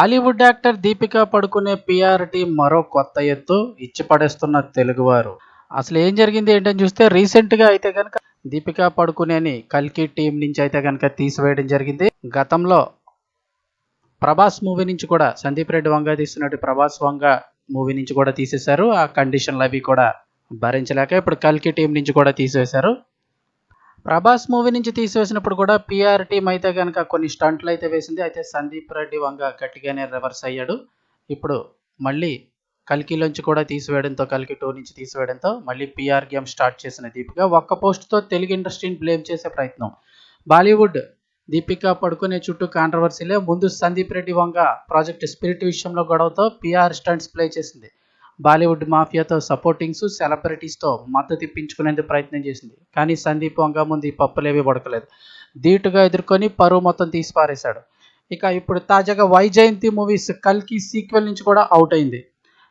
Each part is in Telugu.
హాలీవుడ్ యాక్టర్ దీపికా పడుకునే పిఆర్టీ మరో కొత్త ఎత్తు ఇచ్చి పడేస్తున్న తెలుగువారు. అసలు ఏం జరిగింది ఏంటని చూస్తే రీసెంట్గా అయితే కనుక దీపికా పడుకునేని కల్కి టీం నుంచి అయితే కనుక తీసివేయడం జరిగింది. గతంలో ప్రభాస్ మూవీ నుంచి కూడా సందీప్ రెడ్డి వంగ తీస్తున్నట్టు ప్రభాస్ వంగ మూవీ నుంచి కూడా తీసేశారు. ఆ కండిషన్లు అవి కూడా భరించలేక ఇప్పుడు కల్కి టీం నుంచి కూడా తీసేశారు. ప్రభాస్ మూవీ నుంచి తీసివేసినప్పుడు కూడా పిఆర్ టీమ్ అయితే కనుక కొన్ని స్టంట్లు అయితే వేసింది. అయితే సందీప్ రెడ్డి వంగ గట్టిగానే రివర్స్ అయ్యాడు. ఇప్పుడు మళ్ళీ కల్కిలోంచి కూడా తీసివేయడంతో కల్కి టూ నుంచి తీసివేయడంతో మళ్ళీ పిఆర్ గేమ్ స్టార్ట్ చేసిన దీపిక ఒక్క పోస్ట్తో తెలుగు ఇండస్ట్రీని బ్లేమ్ చేసే ప్రయత్నం. బాలీవుడ్ దీపిక పడుకునే చుట్టూ కాంట్రవర్సీలే ముందు సందీప్ రెడ్డి వంగ ప్రాజెక్ట్ స్పిరిట్ విషయంలో గొడవతో పిఆర్ స్టంట్స్ ప్లే చేసింది. బాలీవుడ్ మాఫియాతో సపోర్టింగ్స్ సెలబ్రిటీస్తో మద్దతు ఇప్పించుకునేందుకు ప్రయత్నం చేసింది. కానీ సందీప్ వంగ ముందు ఈ పప్పులేవి పడకలేదు ధీటుగా ఎదుర్కొని పరువు మొత్తం తీసి పారేశాడు ఇక ఇప్పుడు తాజాగా వైజయంతి మూవీస్ కల్కి సీక్వెల్ నుంచి కూడా అవుట్ అయింది.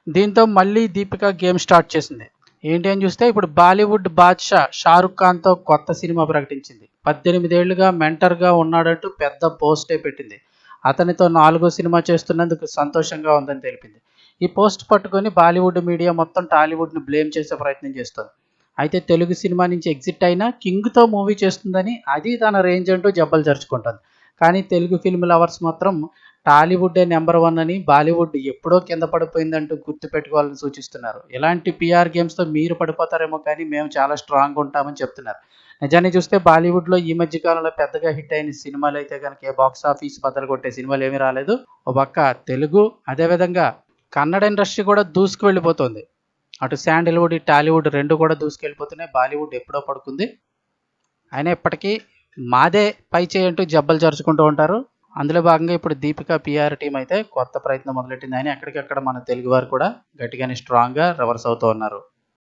దీంతో మళ్ళీ దీపిక గేమ్ స్టార్ట్ చేసింది. ఏంటి అని చూస్తే ఇప్పుడు బాలీవుడ్ బాద్షా షారుఖ్ ఖాన్తో కొత్త సినిమా ప్రకటించింది. పద్దెనిమిదేళ్ళుగా మెంటర్గా ఉన్నాడంటూ పెద్ద పోస్టే పెట్టింది. అతనితో నాలుగో సినిమా చేస్తున్నందుకు సంతోషంగా ఉందని తెలిపింది. ఈ పోస్ట్ పట్టుకొని బాలీవుడ్ మీడియా మొత్తం టాలీవుడ్ను బ్లేమ్ చేసే ప్రయత్నం చేస్తుంది. అయితే తెలుగు సినిమా నుంచి ఎగ్జిట్ అయినా కింగ్తో మూవీ చేస్తుందని అది తన రేంజ్ అంటూ జబ్బలు జరుచుకుంటుంది. కానీ తెలుగు ఫిల్మ్ లవర్స్ మాత్రం టాలీవుడ్డే నెంబర్ వన్ అని బాలీవుడ్ ఎప్పుడో కింద పడిపోయిందంటూ గుర్తుపెట్టుకోవాలని సూచిస్తున్నారు. ఇలాంటి పిఆర్ గేమ్స్తో మీరు పడిపోతారేమో కానీ మేము చాలా స్ట్రాంగ్ ఉంటామని చెప్తున్నారు. నిజాన్ని చూస్తే బాలీవుడ్లో ఈ మధ్య కాలంలో పెద్దగా హిట్ అయిన సినిమాలు అయితే కనుక బాక్స్ ఆఫీస్ బద్దలు కొట్టే సినిమాలు ఏమీ రాలేదు. ఒక పక్క తెలుగు అదేవిధంగా కన్నడ ఇండస్ట్రీ కూడా దూసుకు వెళ్ళిపోతుంది అటు శాండిల్వుడ్ టాలీవుడ్ రెండు కూడా దూసుకెళ్ళిపోతున్నాయి. బాలీవుడ్ ఎప్పుడో పడుకుంది. అయినా ఇప్పటికీ మాదే పై చేయంటూ జబ్బలు జరుచుకుంటూ ఉంటారు. అందులో భాగంగా ఇప్పుడు దీపిక పిఆర్ టీం అయితే కొత్త ప్రయత్నం మొదలెట్టింది. అని ఎక్కడికక్కడ మన తెలుగువారు కూడా గట్టిగానే స్ట్రాంగ్గా రివర్స్ అవుతూ ఉన్నారు.